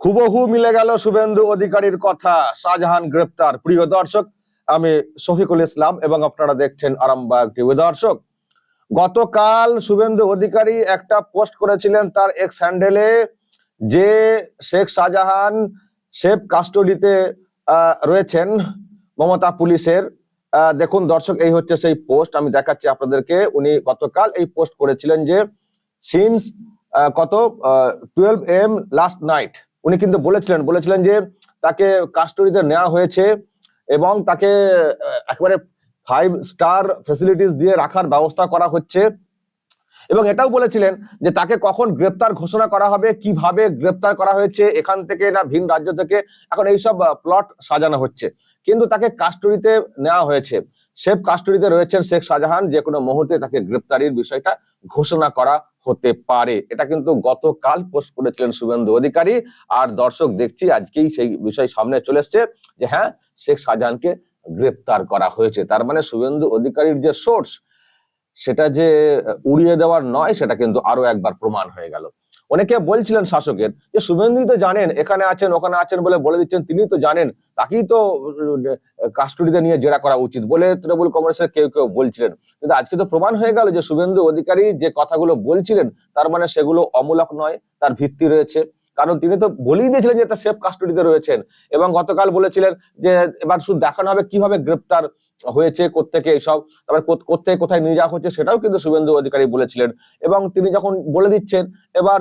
হুবহু মিলে গেল শুভেন্দু অধিকারীর কথা। শাহজাহান গ্রেপ্তার। প্রিয় দর্শক, আমি শফিকুল ইসলাম এবং আপনারা দেখছেন আরামবাগ টিভি দর্শক। গতকাল শুভেন্দু অধিকারী একটা পোস্ট করেছিলেন তার এক্স হ্যান্ডেলে যে শেখ শাহজাহান সেফ কাস্টডিতে রয়েছেন মমতা পুলিশের। দেখুন দর্শক, এই হচ্ছে সেই পোস্ট। আমি দেখাচ্ছি আপনাদেরকে। উনি গতকাল এই পোস্ট করেছিলেন যে সিন্স কত? টুয়েলভ এম লাস্ট নাইট উনি কিন্তু বলেছিলেন বলেছিলেন যে তাকে কাস্টডিতে নেওয়া হয়েছে এবং তাকে একেবারে ফাইভ স্টার ফেসিলিটিস দিয়ে রাখার ব্যবস্থা করা হচ্ছে। এবং এটাও বলেছিলেন যে তাকে কখন গ্রেপ্তার ঘোষণা করা হবে, কীভাবে গ্রেপ্তার করা হয়েছে, এখান থেকে না ভিন রাজ্য থেকে, এখন এইসব প্লট সাজানো হচ্ছে। কিন্তু তাকে কাস্টডিতে নেওয়া হয়েছে। সেফ কাস্টডিতে রয়েছেন শেখ শাহজাহান যে কোনো মুহূর্তে তাকে গ্রেপ্তারির বিষয়টা ঘোষণা করা হতে পারে। এটা কিন্তু গতকাল পোস্ট করেছিলেন শুভেন্দু অধিকারী। আর দর্শক দেখছি আজকেই সেই বিষয় সামনে চলে এসছে যে হ্যাঁ শেখ শাহজাহানকে গ্রেপ্তার করা হয়েছে। তার মানে শুভেন্দু অধিকারীর যে সোর্স, সেটা যে উড়িয়ে দেওয়ার নয়, সেটা কিন্তু আরও একবার প্রমাণ হয়ে গেল। অনেকে বলছিলেন শাসকের যে শুভেন্দু তো জানেন, এখানে আছেন, ওখানে আছেন বলে বলে দিচ্ছেন তিনি তো জানেন। তাকেই তো কাস্টডিতে নিয়ে জেরা করা উচিত বলে তৃণমূল কংগ্রেসের কেউ কেউ বলছিলেন। কিন্তু আজকে তো প্রমাণ হয়ে গেল যে শুভেন্দু অধিকারী যে কথাগুলো বলছিলেন, তার মানে সেগুলো অমূলক নয়, তার ভিত্তি রয়েছে। কারণ তিনি তো বলেই দিয়েছিলেন যে তার সেফ কাস্টডিতে রয়েছেন এবং গতকাল বলেছিলেন যে এবার শুধু দেখানো হবে কীভাবে গ্রেপ্তার হয়েছে, কোত্থেকে এইসব, তারপর কোথ- কোত্থেকে কোথায় নিয়ে যাওয়া হচ্ছে সেটাও কিন্তু শুভেন্দু অধিকারী বলেছিলেন। এবং তিনি যখন বলে দিচ্ছেন, এবার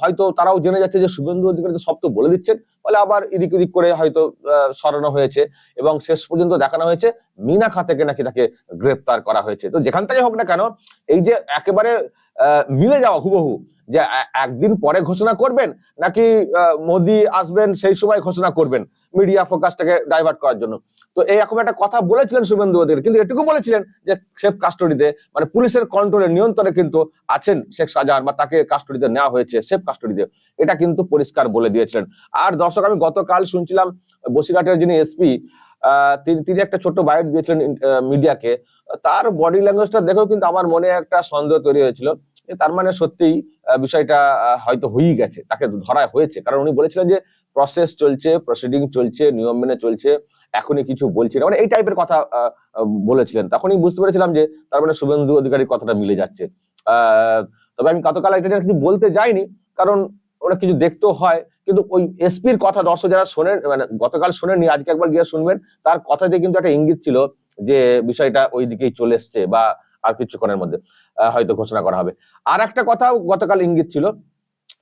হয়তো তারাও জেনে যাচ্ছে যে শুভেন্দু অধিকারী সব তো বলে দিচ্ছেন। ফলে আবার এদিক ওদিক করে হয়তো সরানো হয়েছে এবং শেষ পর্যন্ত দেখানো হয়েছে মিনাখা থেকে নাকি তাকে গ্রেপ্তার করা হয়েছে। তো যেখান থেকে হোক না কেন, এই যে একেবারে মিলে যাওয়া হুবহু যে একদিন পরে ঘোষণা করবেন নাকি মোদি আসবেন সেই সময় ঘোষণা করবেন মিডিয়া ফোকাসটাকে ডাইভার্ট করার জন্য। তো এইরকম একটা কথা বলেছিলেন শুভেন্দু অধিকারী, কিন্তু এটুকু বলেছিলেন যে সেফ কাস্টডিতে মানে পুলিশের কন্ট্রোলে নিয়ন্ত্রণে কিন্তু আছেন শেখ শাহজাহান বা তাকে কাস্টডিতে নেওয়া হয়েছে সেফ কাস্টডিতে। এটা কিন্তু পরিষ্কার বলে দিয়েছিলেন। আর দর্শক আমি গতকাল শুনছিলাম বসিরহাটের যিনি এসপি তিনি তিনি একটা ছোট্ট বায়োট দিয়েছিলেন মিডিয়াকে। তার বডি ল্যাঙ্গুয়েজটা দেখেও কিন্তু আমার মনে একটা সন্দেহ তৈরি হয়েছিল। তার মানে সত্যিই বিষয়টা হয়তো হয়েই গেছে, তাকে ধরা হয়েছে। কারণ উনি বলেছিলেন যে প্রসেস চলছে প্রসিডিং চলছে, নিয়ম মেনে চলছে, এখনই কিছু বলছি না। মানে এই টাইপের কথা বলেছিলেন। তখনই বুঝতে পেরেছিলাম যে, তার মানে শুভেন্দু অধিকারীর কথাটা মিলে যাচ্ছে। তবে আমি গতকাল এটা কিছু বলতে যাইনি, কারণ ওরা কিছু দেখতেও হয়, কিন্তু ওই এসপির কথা দর্শক যারা শোনেন মানে গতকাল শোনেননি, আজকে একবার গিয়ে শুনবেন, তার কথা দিয়ে কিন্তু একটা ইঙ্গিত ছিল যে বিষয়টা ওই দিকেই চলে এসছে বা আর কিছুক্ষণের মধ্যে হয়তো ঘোষণা করা হবে। আর একটা কথাও গতকাল ইঙ্গিত ছিল,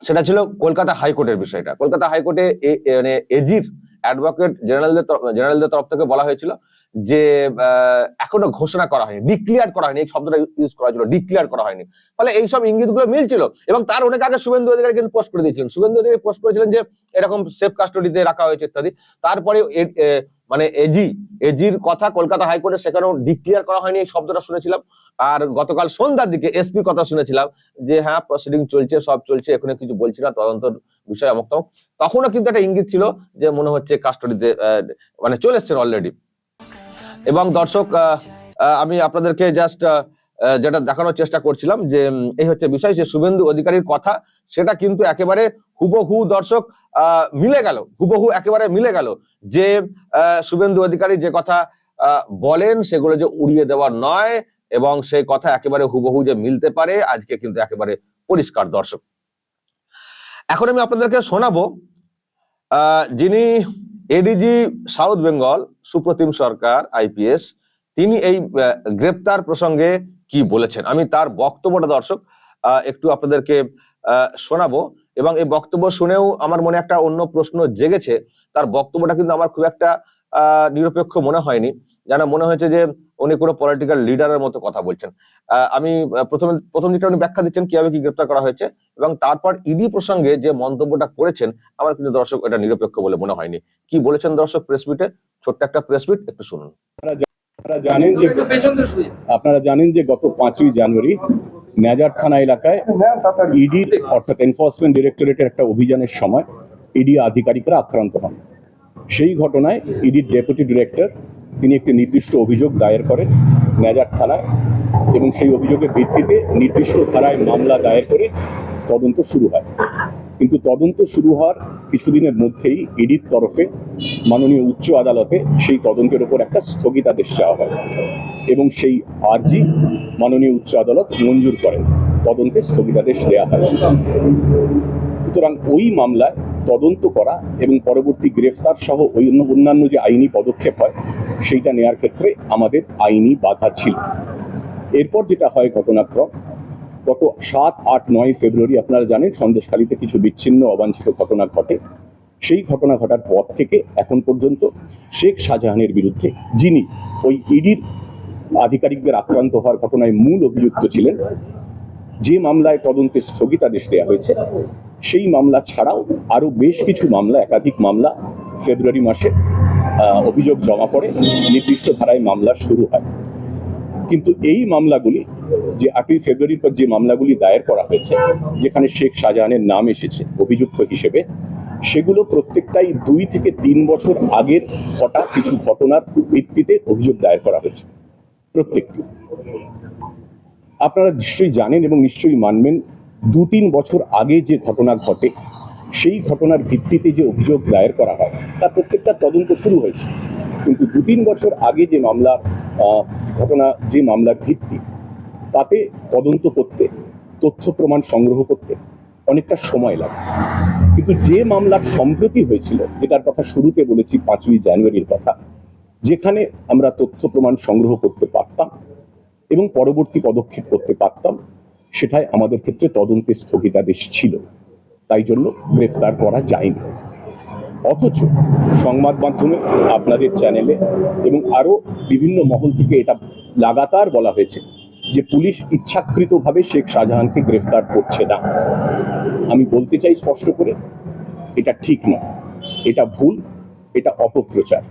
সেটা ছিল কলকাতা হাইকোর্টের বিষয়টা। কলকাতা হাইকোর্টে মানে এজির অ্যাডভোকেট জেনারেলদের জেনারেলদের তরফ থেকে বলা হয়েছিল যে এখনও ঘোষণা করা হয়নি ডিক্লিয়ার করা হয়নি, এই শব্দটা ইউজ করা হয়েছিল ডিক্লিয়ার করা হয়নি। ফলে এইসব ইঙ্গিতগুলো মিলছিল এবং তার অনেক আগে শুভেন্দু অধিকারী কিন্তু পোস্ট করে দিয়েছিলেন। শুভেন্দু অধিকারী পোস্ট করেছিলেন যে, এরকম সেফ কাস্টডিতে রাখা হয়েছে ইত্যাদি। তারপরে মানে এজি এজির কথা কলকাতা হাইকোর্টে সেখানেও ডিক্লিয়ার করা হয়নি, এই শব্দটা শুনেছিলাম আর গতকাল সন্ধ্যার দিকে এসপি কথা শুনেছিলাম যে হ্যাঁ প্রসিডিং চলছে, সব চলছে এখানে কিছু বলছি না, তদন্তর বিষয় অমুক। তখনও কিন্তু একটা ইঙ্গিত ছিল যে, মনে হচ্ছে কাস্টডিতে মানে চলে এসছেন অলরেডি এবং দর্শক আমি আপনাদেরকে জাস্ট যেটা দেখানোর চেষ্টা করছিলাম যে এই হচ্ছে বিষয় যে শুভেন্দু অধিকারীর কথা, সেটা কিন্তু একেবারে হুবহু দর্শক মিলে গেল, হুবহু একেবারে মিলে গেল যে শুভেন্দু অধিকারী যে কথা বলেন সেগুলো যে উড়িয়ে দেওয়ার নয় এবং সেই কথা একেবারে হুবহু যে মিলতে পারে, আজকে কিন্তু একেবারে পরিষ্কার দর্শক। এখন আমি আপনাদেরকে শোনাবো যিনি ADG south Bengal Supratim Sarkar IPS তিনি এই গ্রেপ্তার প্রসঙ্গে কি বলেছেন? আমি তার বক্তব্যটা দর্শক একটু আপনাদেরকে শোনাবো। এবং এই বক্তব্য শুনেও আমার মনে একটা অন্য প্রশ্ন জেগেছে। তার বক্তব্যটা কিন্তু আমার খুব একটা নিরপেক্ষ মনে হয়নি। যেন মনে হয়েছে যে, উনি কোনো পলিটিক্যাল লিডারের মতো কথা বলছেন। আমি প্রথমে, প্রথম দিকটা উনি ব্যাখ্যা দিচ্ছেন কীভাবে কি গ্রেপ্তার করা হয়েছে। এবং তারপর ইডি প্রসঙ্গে যে মন্তব্যটা করেছেন, আমার কিন্তু দর্শক এটা নিরপেক্ষ বলে মনে হয়নি। কি বলেছেন দর্শক প্রেস মিটে ছোট্ট একটা প্রেস মিট একটু শুনুন। আপনারা জানেন যে আপনারা জানেন যে গত পাঁচই জানুয়ারি নেজার থানা এলাকায় ইডি অর্থাৎ এনফোর্সমেন্ট ডিরেক্টরেটের একটা অভিযানের সময় ইডি আধিকারিকরা আক্রান্ত হন। সেই ঘটনায় ইডির ডেপুটি ডিরেক্টর তিনি একটি নির্দিষ্ট অভিযোগ দায়ের করেন নেজার থানায় এবং সেই অভিযোগের ভিত্তিতে নির্দিষ্ট ধারায় মামলা দায়ের করে তদন্ত শুরু হয়। কিন্তু তদন্ত শুরু হওয়ার কিছুদিনের মধ্যেই ইডির তরফে মাননীয় উচ্চ আদালতে সেই তদন্তের উপর একটা স্থগিতাদেশ চাওয়া হয় এবং সেই আর্জি মাননীয় উচ্চ আদালত মঞ্জুর করেন। তদন্তে স্থগিতাদেশ দেওয়া হয়। সুতরাং ওই মামলায় তদন্ত করা এবং পরবর্তী গ্রেফতার সহ অন্য- অন্যান্য যে আইনি পদক্ষেপ হয়, সেইটা নেওয়ার ক্ষেত্রে আমাদের আইনি বাধা ছিল। এরপর যেটা হয় ঘটনাক্রম গত সাত, আট, নয় ফেব্রুয়ারি আপনারা জানেন সন্দেশখালীতে কিছু বিচ্ছিন্ন, অবাঞ্ছিত ঘটনা ঘটে। সেই ঘটনা ঘটার পর থেকে এখন পর্যন্ত শেখ শাহজাহানের বিরুদ্ধে যিনি ওই ইডির আধিকারিকদের আক্রান্ত হওয়ার ঘটনায় মূল অভিযুক্ত ছিলেন, যে মামলায় তদন্তে স্থগিতাদেশ দেওয়া হয়েছে, সেই মামলা ছাড়াও আরও বেশ কিছু মামলা, একাধিক মামলা ফেব্রুয়ারি মাসে অভিযোগ জমা পড়ে, নির্দিষ্ট ধারায় মামলা শুরু হয়। কিন্তু এই মামলাগুলি যে আটই ফেব্রুয়ারির পর যে মামলাগুলি দায়ের করা হয়েছে, যেখানে শেখ শাহজাহানের নাম এসেছে অভিযুক্ত হিসেবে, সেগুলো প্রত্যেকটাই দুই থেকে তিন বছর আগের ঘটা কিছু ঘটনার ভিত্তিতে অভিযোগ দায়ের করা হয়েছে। প্রত্যেকটি। আপনারা নিশ্চয়ই জানেন এবং নিশ্চয়ই মানবেন, দু তিন বছর আগে যে ঘটনা ঘটে, সেই ঘটনার ভিত্তিতে যে অভিযোগ দায়ের করা হয় তার প্রত্যেকটা তদন্ত শুরু হয়েছে। কিন্তু দু তিন বছর আগে যে মামলা ঘটনা যে মামলার ভিত্তি, তাতে তদন্ত করতে, তথ্য প্রমাণ সংগ্রহ করতে অনেকটা সময় লাগে। কিন্তু যে মামলার সম্প্রতি হয়েছিল, যেটার কথা শুরুতে বলেছি পাঁচই জানুয়ারির কথা, যেখানে আমরা তথ্য প্রমাণ সংগ্রহ করতে পারতাম এবং পরবর্তী পদক্ষেপ করতে পারতাম, সেটাই আমাদের ক্ষেত্রে তদন্তে স্থগিতাদেশ ছিল। তাই জন্য গ্রেফতার করা যায়নি। অথচ সংবাদ মাধ্যমে আপনাদের চ্যানেলে এবং আরও বিভিন্ন মহল থেকে এটা লাগাতার বলা হয়েছে যে পুলিশ ইচ্ছাকৃতভাবে শেখ শাহজাহানকে গ্রেফতার করছে না। আমি বলতে চাই স্পষ্ট করে, এটা ঠিক নয়। এটা ভুল, এটা অপপ্রচার।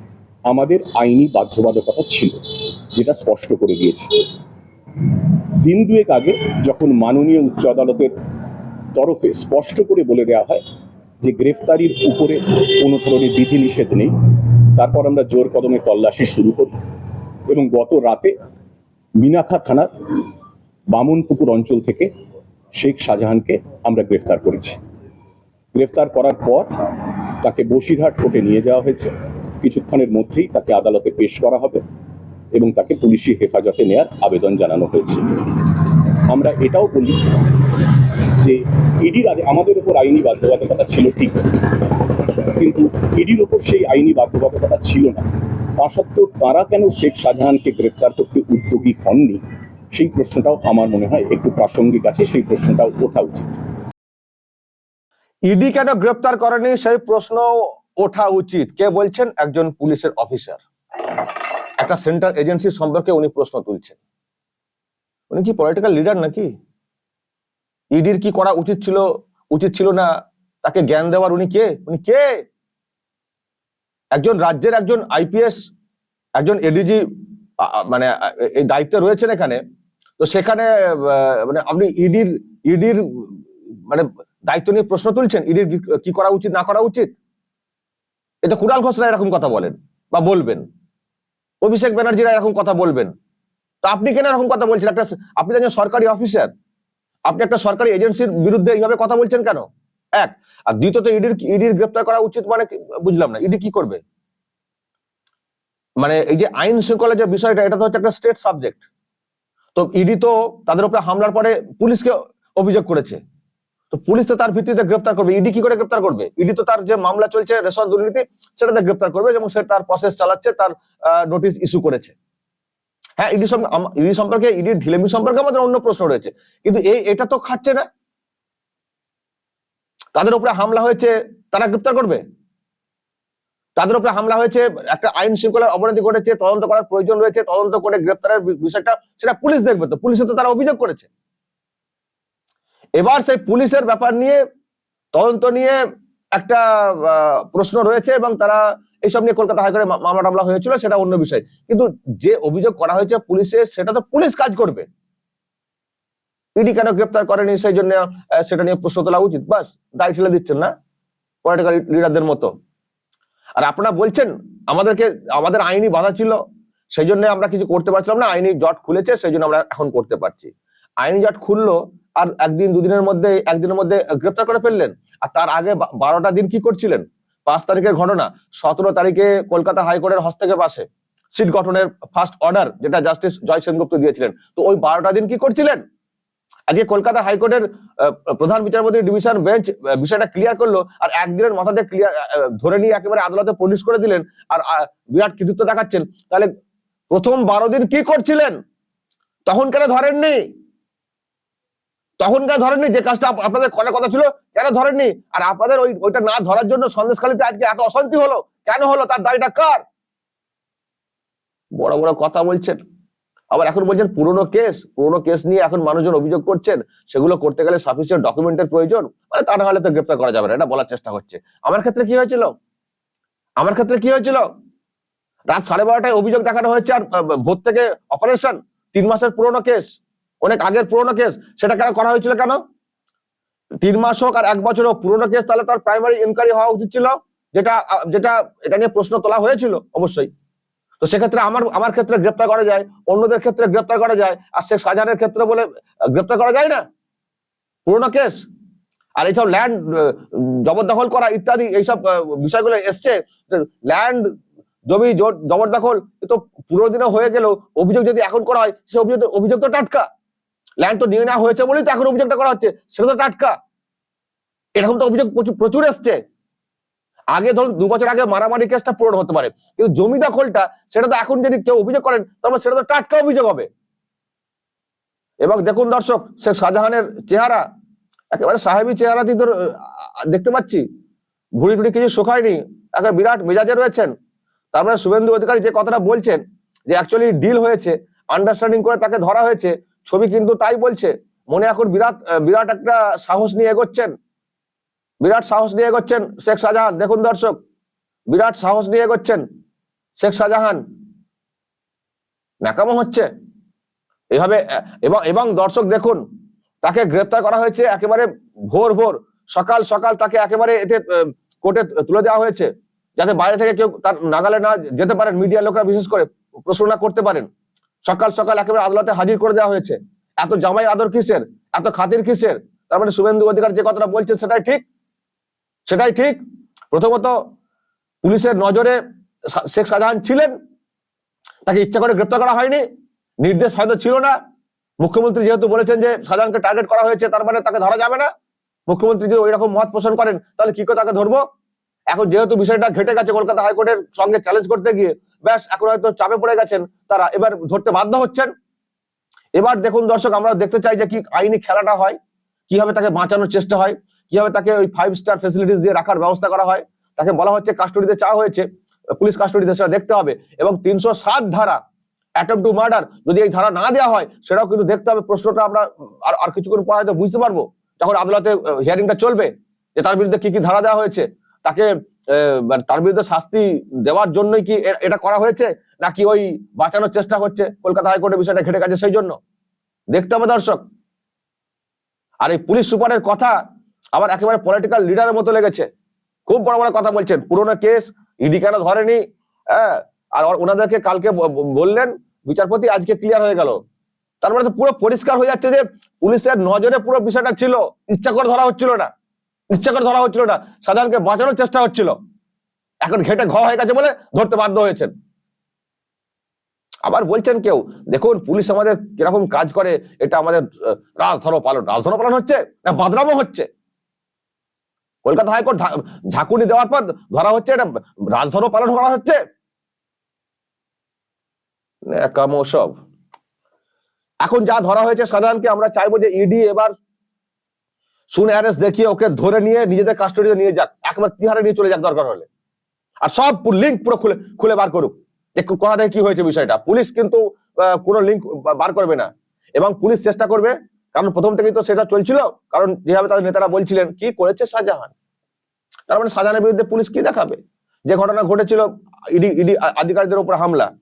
আমাদের আইনি বাধ্যবাধকতা ছিল, যেটা স্পষ্ট করে দিয়েছে। দিন দুয়েক আগে যখন মাননীয় উচ্চ আদালতের তরফে স্পষ্ট করে বলে দেওয়া হয় যে গ্রেফতারির উপরে কোনো ধরনের বিধিনিষেধ নেই। তারপর আমরা জোর কদমে তল্লাশি শুরু করি এবং গত রাতে মিনাখা থানার বামনপুকুর অঞ্চল থেকে শেখ শাহজাহানকে আমরা গ্রেফতার করেছি। গ্রেফতার করার পর তাকে বসিরহাট কোর্টে নিয়ে যাওয়া হয়েছে। কিছুক্ষণের মধ্যেই তাকে আদালতে পেশ করা হবে এবং তাকে পুলিশি হেফাজতে নেয়ার আবেদন জানানো হয়েছে। আমরা এটাও বলি ইডির আমাদের উপর আইনি বাধ্যবাধকতা ছিল ঠিক। কিন্তু ইডির ওপর সেই আইনি বাধ্যবাধকতা ছিল না। তা সত্ত্বেও তারা কেন শেখ শাহজাহানকে গ্রেফতার করতে উদ্যোগী হননি? সেই প্রশ্নটাও আমার মনে হয় একটু প্রাসঙ্গিক আছে, সেই প্রশ্নটাও ওঠা উচিত। ইডি কেন গ্রেপ্তার করেনি সেই প্রশ্ন ওঠা উচিত। কে বলছেন? একজন পুলিশের অফিসার। একটা সেন্ট্রাল এজেন্সি সম্পর্কে উনি প্রশ্ন তুলছেন। উনি কি পলিটিক্যাল লিডার নাকি? ইডির কি করা উচিত ছিল উচিত ছিল না? তাকে জ্ঞান দেওয়ার উনি কে? উনি কে? একজন রাজ্যের একজন আইপিএস একজন এডিজি মানে এই দায়িত্বে রয়েছেন এখানে। তো সেখানে মানে আপনি ইডির ইডির মানে দায়িত্ব নিয়ে প্রশ্ন তুলছেন ইডির কি- করা উচিত, না করা উচিত? এটা কুণাল ঘোষরা এরকম কথা বলেন বা বলবেন। অভিষেক ব্যানার্জিরা এরকম কথা বলবেন। তো আপনি কেন এরকম কথা বলছেন? একটা আপনি একজন সরকারি অফিসার। আপনি একটা সরকারি এজেন্সির বিরুদ্ধে এইভাবে কথা বলছেন কেন? এক, আর দ্বিতীয়ত ইডির ইডির গ্রেপ্তার করা উচিত মানে বুঝলাম না, ইডি কি করবে? মানে এই যে আইন শৃঙ্খলা যে বিষয়টা, এটা তো হচ্ছে একটা স্টেট সাবজেক্ট তো ইডি তো তাদের উপরে হামলার পরে পুলিশকে অভিযোগ করেছে। তো পুলিশ তো তার ভিত্তিতে গ্রেপ্তার করবে, ইডি কি করে গ্রেপ্তার করবে? ইডি তো তার যে মামলা চলছে, রেশন দুর্নীতি, সেটাতে গ্রেপ্তার করবে এবং সে তার প্রসেস চালাচ্ছে, তার নোটিশ ইস্যু করেছে। হ্যাঁ ইডি ইডি সম্পর্কে ইডির ঢিলেমি সম্পর্কে আমাদের অন্য প্রশ্ন রয়েছে। কিন্তু এই, এটা তো খাচ্ছে না। তাদের উপরে হামলা হয়েছে, তারা গ্রেপ্তার করবে? তাদের উপরে হামলা হয়েছে, একটা আইন শৃঙ্খলার অবনতি ঘটেছে, তদন্ত করার প্রয়োজন রয়েছে, তদন্ত করে গ্রেপ্তারের বিষয়টা সেটা পুলিশ দেখবে তো। পুলিশে তো তারা অভিযোগ করেছে। এবার সেই পুলিশের ব্যাপার নিয়ে তদন্ত নিয়ে একটা প্রশ্ন রয়েছে এবং তারা এইসব নিয়ে কলকাতা হাইকোর্টে মামলা টামলা হয়েছিল, সেটা অন্য বিষয়। কিন্তু যে অভিযোগ করা হয়েছে পুলিশের সেটা তো পুলিশ কাজ করবে। ইডি কেন গ্রেপ্তার করেনি সেই জন্য সেটা নিয়ে প্রশ্ন তোলা উচিত। বাস দায় ঠেলে দিচ্ছেন না পলিটিক্যাল লিডারদের মতো। আর আপনারা বলছেন, আমাদেরকে, আমাদের আইনি বাধা ছিল, সেই জন্য আমরা কিছু করতে পারছিলাম না, আইনি জট খুলেছে, সেই জন্য আমরা এখন করতে পারছি। আইনি জট খুললো, আর একদিন, দুদিনের মধ্যে, একদিনের মধ্যে গ্রেপ্তার করে ফেললেন। আর তার আগে বারোটা দিন কি করছিলেন? পাঁচ তারিখের ঘটনা, সতেরো তারিখে কলকাতা হাইকোর্টের হস্তক্ষেপ আসে। সিট গঠনের ফার্স্ট অর্ডার যেটা জাস্টিস জয় সেনগুপ্ত দিয়েছিলেন। তো ওই বারোটা দিন কি করছিলেন? আজকে কলকাতা হাইকোর্টের প্রধান বিচারপতি ডিভিশন বেঞ্চ বিষয়টা ক্লিয়ার করল আর একদিনের মাথাতে ক্লিয়ার ধরে নিয়ে একেবারে আদালতে পুলিশ করে দিলেন আর বিরাট কৃতিত্ব দেখাচ্ছেন। তাহলে প্রথম বারো দিন কি করছিলেন? তখন কেন ধরেননি? তখন কেন ধরেননি যে কাজটা আপনাদের করার কথা ছিল, কেন ধরেননি? আর আপনাদের ওই ওইটা না ধরার জন্য সন্দেশখালীতে আজকে এত অশান্তি হলো। কেন হলো? তার দায়টা কার? বড় বড় কথা বলছেন। আবার এখন বলছেন পুরনো কেস। পুরনো কেস নিয়ে এখন মানুষজন অভিযোগ করছেন। সেগুলো করতে গেলে সাফিসিয়েন্ট ডকুমেন্টের প্রয়োজন। মানে তা না হলে তো গ্রেপ্তার করা যাবে না। এটা বলার চেষ্টা হচ্ছে। আমার ক্ষেত্রে কি হয়েছিল? আমার ক্ষেত্রে কি হয়েছিল? রাত সাড়ে বারোটায় অভিযোগ দেখানো হয়েছে আর ভোর থেকে অপারেশন তিন মাসের পুরনো কেস। অনেক আগের পুরনো কেস সেটা কেন করা হয়েছিল কেন? তিন মাস হোক আর এক বছর হোক পুরনো কেস তাহলে তার প্রাইমারি ইনকোয়ারি হওয়া উচিত ছিল, যেটা যেটা, এটা নিয়ে প্রশ্ন তোলা হয়েছিল, অবশ্যই। তো সেক্ষেত্রে আমার আমার ক্ষেত্রে গ্রেপ্তার করা যায়, অন্যদের ক্ষেত্রে গ্রেপ্তার করা যায়, আর শেখ শাহজাহানের ক্ষেত্রে বলে গ্রেপ্তার করা যায় না? পুরোনো কেস আর এইসব ল্যান্ড জবরদখল করা ইত্যাদি, এইসব বিষয়গুলো এসছে ল্যান্ড জমি জবরদখল, এ তো পুরো দিনে হয়ে গেল, অভিযোগ যদি এখন করা হয়, সে অভিযোগ অভিযোগ তো টাটকা। ল্যান্ড তো নিয়ে নেওয়া হয়েছে বলেই তো এখন অভিযোগটা করা হচ্ছে। সেটা তো টাটকা। এরকম তো অভিযোগ প্রচুর- এসছে। আগে ধরুন দু বছর আগে মারামারি কেসটা পূরণ হতে পারে। কিন্তু জমি দখলটা, সেটা তো এখন যদি কেউ অভিযোগ করেন, তাহলে সেটা তো টাটকা অভিযোগ হবে। এবং দেখুন দর্শক, শেখ শাহজাহানের চেহারা, একেবারে সাহেবী চেহারা দিয়ে দেখতে পাচ্ছি। ভুড়ি টুড়ি কিছু শোকায়নি। একেবারে বিরাট মেজাজে রয়েছেন। তার মানে শুভেন্দু অধিকারী যে কথাটা বলছেন, যে অ্যাকচুয়ালি ডিল হয়েছে আন্ডারস্ট্যান্ডিং করে তাকে ধরা হয়েছে ছবি কিন্তু তাই বলছে, মনে এখন বিরাট বিরাট একটা সাহস নিয়ে এগোচ্ছেন। বিরাট সাহস নিয়ে এগোচ্ছেন শেখ শাহজাহান। দেখুন দর্শক, বিরাট সাহস নিয়ে এগোচ্ছেন শেখ শাহজাহান। ন্যাকামো হচ্ছে। এভাবে এবং এবং দর্শক দেখুন, তাকে গ্রেপ্তার করা হয়েছে একেবারে ভোর ভোর, সকাল সকাল তাকে একেবারে এতে কোর্টে তুলে দেওয়া হয়েছে, যাতে বাইরে থেকে কেউ তার নাগালে না যেতে পারেন, মিডিয়ার লোকরা বিশেষ করে প্রশ্ন করতে পারেন। সকাল সকাল একেবারে আদালতে হাজির করে দেওয়া হয়েছে। এত জামাই আদর কিসের? এত খাতির কিসের? তার মানে শুভেন্দু অধিকার যে কথাটা বলছেন সেটাই ঠিক? সেটাই ঠিক? প্রথমত পুলিশের নজরে শেখ শাহজাহান ছিলেন। তাকে ইচ্ছা করে গ্রেপ্তার করা হয়নি। নির্দেশ হয়তো ছিল না। মুখ্যমন্ত্রী যেহেতু বলেছেন যে শাহজাহানকে টার্গেট করা হয়েছে, তার মানে তাকে ধরা যাবে না। মুখ্যমন্ত্রী যদি ওই রকম মত পোষণ করেন, তাহলে কি করে তাকে ধরবো? এখন যেহেতু বিষয়টা ঘেটে গেছে কলকাতা হাইকোর্টের সঙ্গে চ্যালেঞ্জ করতে গিয়ে, ব্যাস এখন হয়তো চাপে পড়ে গেছেন, তারা এবার ধরতে বাধ্য হচ্ছেন। এবার দেখুন দর্শক, আমরা দেখতে চাই যে কি আইনি খেলাটা হয়, কীভাবে তাকে বাঁচানোর চেষ্টা হয়, কীভাবে তাকে ওই ফাইভ স্টার ফেসিলিটিস দিয়ে রাখার ব্যবস্থা করা হয়, তাকে বলা হচ্ছে কাস্টডিতে চাওয়া হয়েছে, পুলিশ কাস্টডিতে সেটা দেখতে হবে এবং তিনশো সাত ধারা অ্যাটেম্প টু মার্ডার যদি এই ধারা না দেওয়া হয়, সেটাও কিন্তু দেখতে হবে, প্রশ্নটা আমরা আর আর কিছুক্ষণ পর হয়তো বুঝতে পারব, যখন আদালতে হিয়ারিংটা চলবে, যে তার বিরুদ্ধে কি কি ধারা দেওয়া হয়েছে। তাকে মানে তার বিরুদ্ধে শাস্তি দেওয়ার জন্যই কি এটা করা হয়েছে? নাকি ওই বাঁচানোর চেষ্টা হচ্ছে কলকাতা হাইকোর্টের বিষয়টা ঘেটে গেছে সেই জন্য? দেখতে হবে দর্শক। আর এই পুলিশ সুপারের কথা আবার একেবারে পলিটিক্যাল লিডারের মতো লেগেছে। খুব বড় বড় কথা বলছেন। পুরোনো কেস, ইডি কেন ধরেনি? হ্যাঁ আর ওনাদেরকে কালকে বললেন, বিচারপতি আজকে ক্লিয়ার হয়ে গেল। তার মানে তো পুরো পরিষ্কার হয়ে যাচ্ছে যে পুলিশের নজরে পুরো বিষয়টা ছিল। ইচ্ছা করে ধরা হচ্ছিল না। ইচ্ছা করে ধরা হচ্ছিল না। সাধারণকে বাঁচানোর চেষ্টা হচ্ছিল। এখন ঘেটে ঘ হয়ে গেছে বলে ধরতে বাধ্য হয়েছেন। আবার বলছেন কেউ দেখুন পুলিশ আমাদের কীরকম কাজ করে এটা আমাদের আহ, রাজধর্ম পালন। রাজধর্ম পালন হচ্ছে না বাদরামও হচ্ছে? কলকাতা হাইকোর্ট ঝাঁকুনি দেওয়ার পর ধরা হচ্ছে এটা রাজধর্ম পালন করা হচ্ছে? সব। এখন যা ধরা হয়েছে সাধারণকে আমরা চাইব যে ইডি এবার শুন অ্যারেস্ট দেখিয়ে ওকে ধরে নিয়ে, নিজেদের কাস্টডিতে নিয়ে যাক। একবার তিহারে নিয়ে চলে যাক দরকার হলে। আর সব লিঙ্ক পুরো খুলে খুলে বার করুক। যে কোথা থেকে কি হয়েছে বিষয়টা। পুলিশ কিন্তু কোনো লিঙ্ক বার করবে না। এবং পুলিশ চেষ্টা করবে, কারণ প্রথম থেকেই তো সেটা চলছিল, কারণ যেভাবে তাদের নেতারা বলছিলেন, কি করেছে শাহজাহান? তার মানে শাহজাহানের বিরুদ্ধে পুলিশ কি দেখাবে? যে ঘটনা ঘটেছিল, ইডি ইডি আধিকারিকদের উপর হামলা।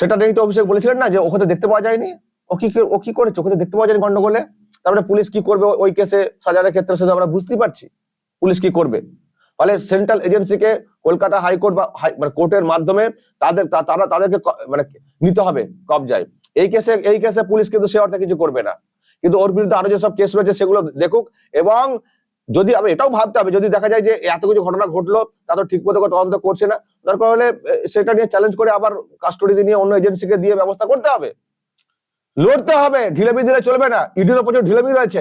সেটা নেই তো অভিষেক বলেছিলেন না যে ওখানে দেখতে পাওয়া যায়নি। ও কে- ও কি করেছে? ওখানে দেখতে পাওয়া যায়নি গন্ডগোলে। তারপরে পুলিশ কি করবে? ওই কেসে শাহজাহানের ক্ষেত্রে সেটা আমরা বুঝতেই পারছি পুলিশ কি করবে। ফলে সেন্ট্রাল এজেন্সিকে কলকাতা হাইকোর্ট বা মানে কোর্টের মাধ্যমে তাদের তারা তাদেরকে মানে নিতে হবে কবজায়। এই কেসে এই কেসে পুলিশ কিন্তু সে অর্থে কিছু করবে না। কিন্তু ওর বিরুদ্ধে আরও যেসব কেস রয়েছে সেগুলো দেখুক এবং যদি, আমি এটাও ভাবতে হবে, যদি দেখা যায় যে এত কিছু ঘটনা ঘটলো, তা তো ঠিক মতো তদন্ত করছে না দরকার হলে সেটা নিয়ে চ্যালেঞ্জ করে আবার কাস্টডিতে নিয়ে অন্য এজেন্সিকে দিয়ে ব্যবস্থা করতে হবে। লড়তে হবে, ঢিলেমি দিলে চলবে না। ইডিরও প্রচুর ঢিলেমি রয়েছে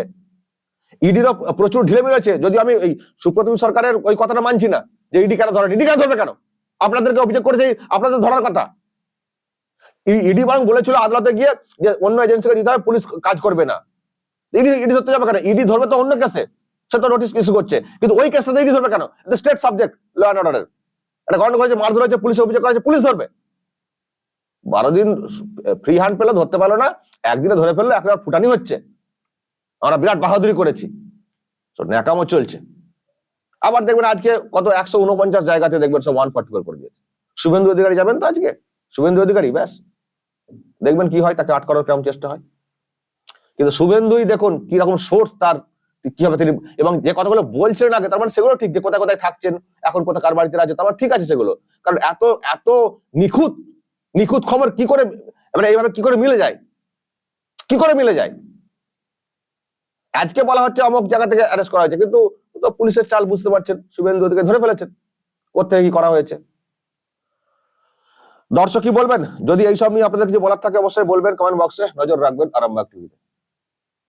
ইডিরও প্রচুর ঢিলেমি রয়েছে। যদি আমি এই সুপ্রতিম সরকারের ওই কথাটা মানছি না, যে ইডি কেন ধরেন? ইডি কেন ধরবে কেন? আপনাদেরকে অভিযোগ করেছে, আপনাদের ধরার কথা। ইডি বরং বলেছিল আদালতে গিয়ে যে অন্য এজেন্সিকে দিতে হবে, পুলিশ কাজ করবে না। ইডি ইডি ধরতে যাবে কেন? ইডি ধরবে তো অন্য কেসে। সে তো নোটিশ ইস্যু করছে। কিন্তু ওই কেসটাতে ইডি ধরবে কেন? স্টেট সাবজেক্ট ল অ্যান্ড অর্ডারের একটা গন্ডগোল হয়েছে, মারধর হয়েছে, পুলিশে অভিযোগ করা হয়েছে, পুলিশ ধরবে। বারো দিন ফ্রি হ্যান্ড পেলে ধরতে পারল না, একদিনে ধরে ফেলল একবার ফুটানি হচ্ছে। আমরা বিরাট বাহাদুরি করেছি। তো ন্যাকামো চলছে। আবার দেখবেন আজকে কত একশো উনপঞ্চাশ জায়গাতে দেখবেন সব ওয়ান ফর্টি করে দিয়েছে। শুভেন্দু অধিকারী যাবেন তো আজকে? শুভেন্দু অধিকারী, ব্যাস। দেখবেন কি হয়, তাকে আটকানোর কেমন চেষ্টা হয়। কিন্তু শুভেন্দুই দেখুন কি রকম সোর্স তার কীভাবে তিনি, এবং যে কথাগুলো বলছেন আগে, তার মানে সেগুলো ঠিক, যে কোথায় কোথায় থাকছেন, এখন কোথায় কার বাড়িতে আছে তার মানে ঠিক আছে সেগুলো। কারণ এত এত নিখুঁত নিখুঁত খবর কি করে মানে এইভাবে কি করে মিলে যায়? কি করে মিলে যায়? আজকে বলা হচ্ছে অমুক জায়গা থেকে অ্যারেস্ট করা হয়েছে, কিন্তু পুলিশের চাল বুঝতে পারছেন, শুভেন্দু ধরে ফেলেছেন। ওর থেকে কি করা হয়েছে? দর্শক কি বলবেন? যদি এইসব নিয়ে আপনাদের কিছু বলার থাকে, অবশ্যই বলবেন কমেন্ট বক্সে নজর রাখবেন, আরামবাগ টিভিতে